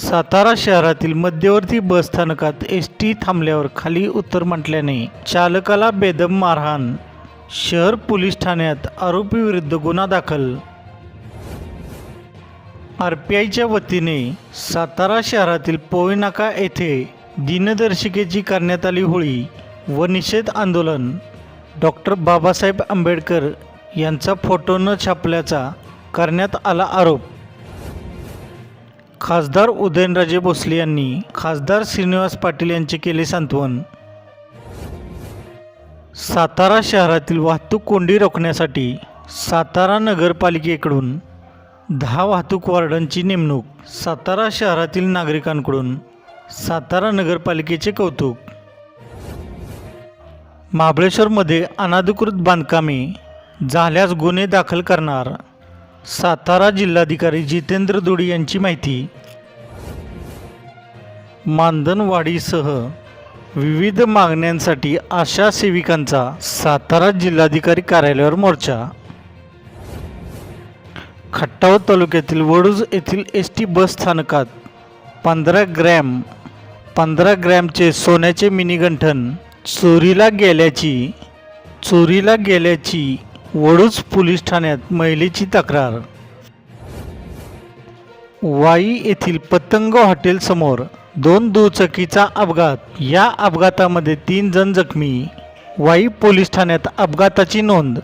सातारा शहरातील मध्यवर्ती बस स्थानकात एस टी थांबल्यावर खाली उत्तर म्हटल्याने चालकाला बेदम मारहाण. शहर पोलीस ठाण्यात आरोपीविरुद्ध गुन्हा दाखल. आर पी आयच्या वतीने सातारा शहरातील पोयनाका येथे दिनदर्शिकेची करण्यात आली होळी व निषेध आंदोलन. डॉक्टर बाबासाहेब आंबेडकर यांचा फोटो न छापल्याचा करण्यात आला आरोप. खासदार उदयनराजे भोसले यांनी खासदार श्रीनिवास पाटील यांचे केले सांत्वन. सातारा शहरातील वाहतूक कोंडी रोखण्यासाठी सातारा नगरपालिकेकडून दहा वाहतूक वार्डांची नेमणूक सातारा शहरातील नागरिकांकडून सातारा नगरपालिकेचे कौतुक. महाबळेश्वरमध्ये अनाधिकृत बांधकामे झाल्यास गुन्हे दाखल करणार सातारा जिल्हाधिकारी जितेंद्र दुडी यांची माहिती. मानधनवाढीसह विविध मागण्यांसाठी आशा सेविकांचा सातारा जिल्हाधिकारी कार्यालयावर मोर्चा. खट्टाव तालुक्यातील वडूज येथील एस टी बस स्थानकात पंधरा ग्रॅम पंधरा ग्रॅमचे सोन्याचे मिनी गंठन चोरीला गेल्याची चोरीला गेल्याची वडूज पोलीस ठाण्यात महिलेची तक्रार. वाई येथील पतंग हॉटेलसमोर दोन दुचाकीचा अपघात. या अपघातामध्ये तीन जण जखमी. वाई पोलीस ठाण्यात अपघाताची नोंद.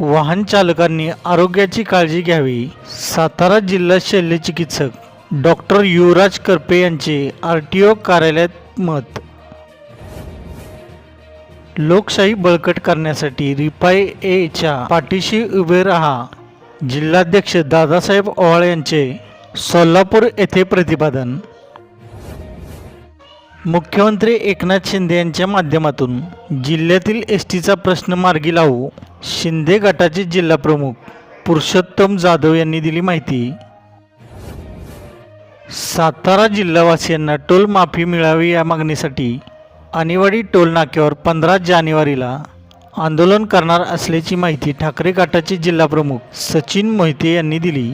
वाहन चालकांनी आरोग्याची काळजी घ्यावी. सातारा जिल्हा शल्यचिकित्सक डॉक्टर युवराज करपे यांचे आर टी ओ कार्यालयात मत. लोकशाही बळकट करण्यासाठी रिपाय एच्या पाठीशी उभे राहा. जिल्हाध्यक्ष दादासाहेब ओवाळ यांचे सोलापूर येथे प्रतिपादन. मुख्यमंत्री एकनाथ शिंदे यांच्या माध्यमातून जिल्ह्यातील एस टीचा प्रश्न मार्गी लावू शिंदे गटाचे जिल्हाप्रमुख पुरुषोत्तम जाधव यांनी दिली माहिती. सातारा जिल्हावासियांना टोल माफी मिळावी या मागणीसाठी अनिवाडी टोलनाक्यावर पंधरा जानेवारीला आंदोलन करणार असल्याची माहिती ठाकरे गटाचे जिल्हाप्रमुख सचिन मोहिते यांनी दिली.